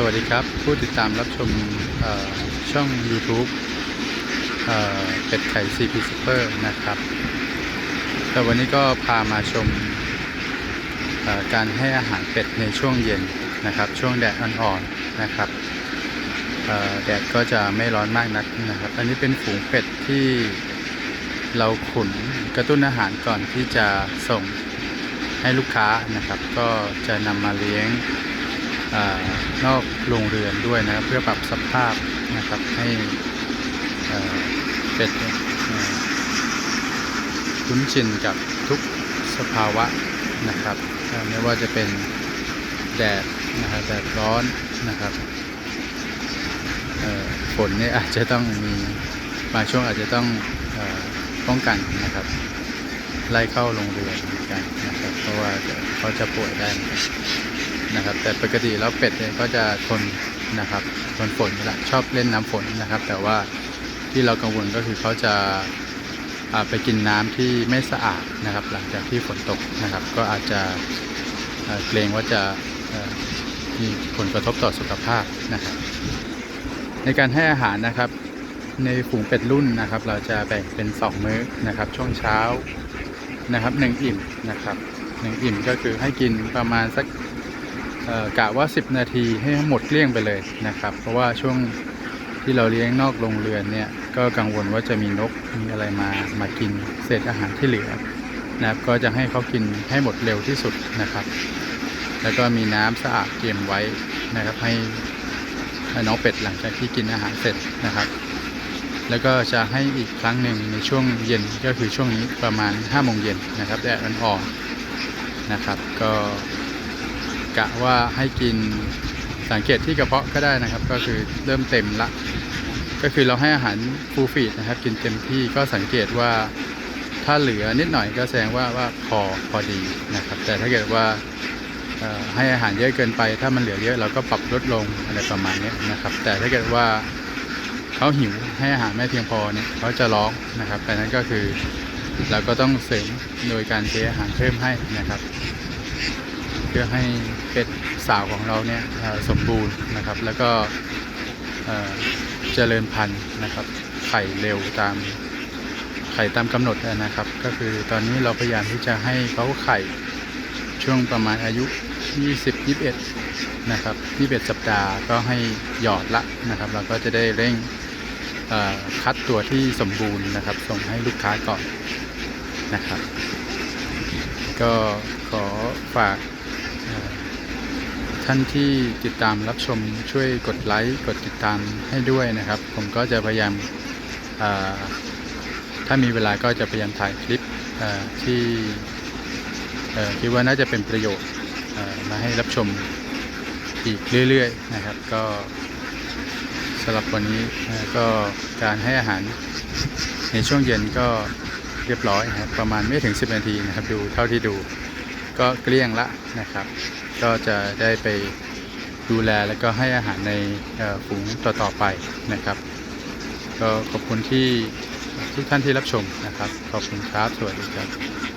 สวัสดีครับ ผู้ติดตามรับชมช่อง YouTube เป็ดไข่ CP Super นะครับแต่วันนี้ก็พามาชมการให้อาหารเป็ดในช่วงเย็นนะครับ ช่วงแดดอ่อนๆนะครับแดดก็จะไม่ร้อนมากนักนะครับ อันนี้เป็นฝูงเป็ดที่เราขุนกระตุ้นอาหารก่อนที่จะส่งให้ลูกค้านะครับ ก็จะนำมาเลี้ยง นอกโรงเรือนด้วยนะเพื่อปรับสภาพนะครับให้เป็ดเนี่ยเอ่อคุ้นชินกับทุกสภาวะนะครับไม่ว่าจะเป็นแดดนะครับแดดร้อนนะครับฝนเนี่ยอาจจะต้องมีบางช่วงอาจจะต้องอป้องกันนะครับ ไล่เข้าโรงเรือนกันนะครับ เพราะว่าเขาจะป่วยได้ นะครับ แต่ปกติแล้วเป็ดเนี่ยก็จะทนนะครับทนฝนละชอบเล่นน้ำฝนนะครับ แต่ว่าที่เรากังวลก็คือเขาจะาไปกินน้ำที่ไม่สะอาดนะครับ หลังจากที่ฝนตกนะครับ ก็อาจจะเกรงว่าจะมีผลกระทบต่อสุขภาพนะครับ ในการให้อาหารนะครับในฝูงเป็ดรุ่นนะครับ เราจะแบ่งเป็น 2 มื้อนะครับ ช่วงเช้านะครับหนึ่งอิ่มนะครับหนึ่งอิ่มก็คือให้กินประมาณสัก กะว่า 10 นาทีให้หมดเกลี้ยงไปเลยนะครับ เพราะว่าช่วงที่เราเลี้ยงนอกโรงเรือนเนี่ยก็กังวลว่าจะมีนกมีอะไรมามากินเศษอาหารที่เหลือนะครับก็จะให้เขากินให้หมดเร็วที่สุดนะครับ แล้วก็มีน้ำสะอาดเตรียมไว้นะครับให้น้องเป็ดหลังจากที่กินอาหารเสร็จนะครับ แล้วก็จะให้อีกครั้งหนึ่งในช่วงเย็นก็คือช่วงนี้ประมาณ5โมงเย็นนะครับแดดอ่อนๆนะครับ ก็ กะว่าให้กินสังเกตที่กระเพาะก็ได้นะครับ ก็คือเริ่มเต็มละ ก็คือเราให้อาหารฟูลฟีดนะครับ กินเต็มที่ก็สังเกตว่าถ้าเหลือนิดหน่อยก็แสดงว่าว่าพอพอดีนะครับ แต่ถ้าเกิดว่าให้อาหารเยอะเกินไป ถ้ามันเหลือเยอะเราก็ปรับลดลงอะไรประมาณนี้นะครับ แต่ถ้าเกิดว่าเขาหิวให้อาหารไม่เพียงพอเนี่ยเขาจะร้องนะครับแต่นั้นก็คือเราก็ต้องเสริมโดยการเทอาหารเพิ่มให้นะครับ พื่อให้เป็ดสาวของเราเนี่ยสมบูรณ์นะครับ แล้วก็เจริญพันธุ์นะครับ ไข่เร็วตามไข่ตามกำหนดนะครับ ก็คือตอนนี้เราพยายามที่จะให้เขาไข่ช่วงประมาณอายุ 20 21 นะครับ 21 สัปดาห์ก็ให้หยอดละนะครับ เราก็จะได้เร่งคัดตัวที่สมบูรณ์นะครับ ส่งให้ลูกค้าก่อนนะครับ ก็ขอฝาก ท่านที่ติดตามรับชมช่วยกดไลค์กดติดตามให้ด้วยนะครับ ผมก็จะพยายามถ้ามีเวลาก็จะพยายามถ่ายคลิปที่คิดว่าน่าจะเป็นประโยชน์มาให้รับชมอีกเรื่อยๆนะครับ ก็สำหรับวันนี้ก็การให้อาหารในช่วงเย็นก็เรียบร้อยนะครับประมาณไม่ถึง 10 นาทีนะครับ ดูเท่าที่ดู ก็เกลี้ยงละนะครับ ก็จะได้ไปดูแลแล้วก็ให้อาหารในฝูงต่อๆไปนะครับ ก็ขอบคุณที่ทุกท่านที่รับชมนะครับ ขอบคุณครับ สวัสดีครับ